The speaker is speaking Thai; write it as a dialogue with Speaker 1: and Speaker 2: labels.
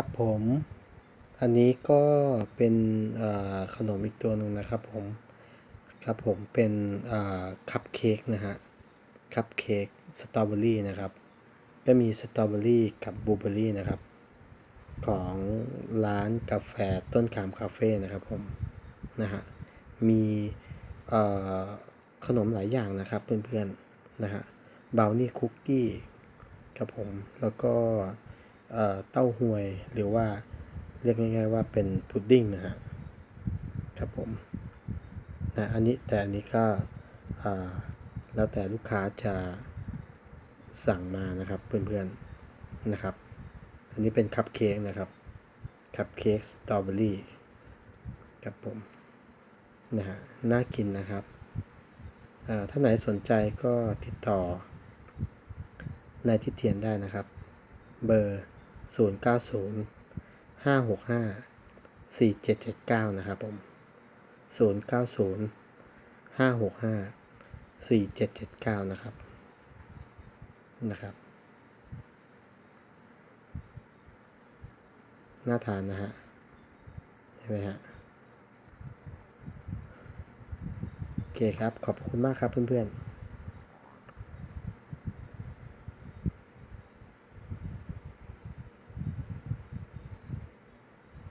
Speaker 1: ครับผม อันนี้ก็เป็นขนมอีกตัวหนึ่งนะครับผม ครับผมเป็นคัพเค้กนะฮะ คัพเค้กสตรอเบอรี่นะครับ ก็มีสตรอเบอรี่กับบลูเบอรี่นะครับ ของร้านกาแฟต้นขามคาเฟ่นะครับผม นะฮะ มีขนมหลายอย่างนะครับเพื่อนๆ นะฮะบราวนี่คุกกี้ครับผม แล้วก็ เต้าหวยหรือว่าเรียกง่ายๆว่าเป็นพุดดิ้งนะฮะครับผมนะอันนี้แต่อันนี้ก็แล้วแต่ลูกค้าจะสั่งมานะครับเพื่อนๆนะครับ อันนี้เป็นคัพเค้กนะครับคัพเค้กสตรอเบอรี่ครับผมนะฮะน่ากินนะครับถ้าไหนสนใจก็ติดต่อนายทิเทียนได้นะครับ เบอร์ 0 9 0 5 6 5 4 7 7 9 นะครับผม 0 9 0 5 6 5 4 7 7 9 นะครับ นะครับน่าทานนะฮะใช่ไหมฮะ โอเคครับ ขอบคุณมากครับเพื่อนๆ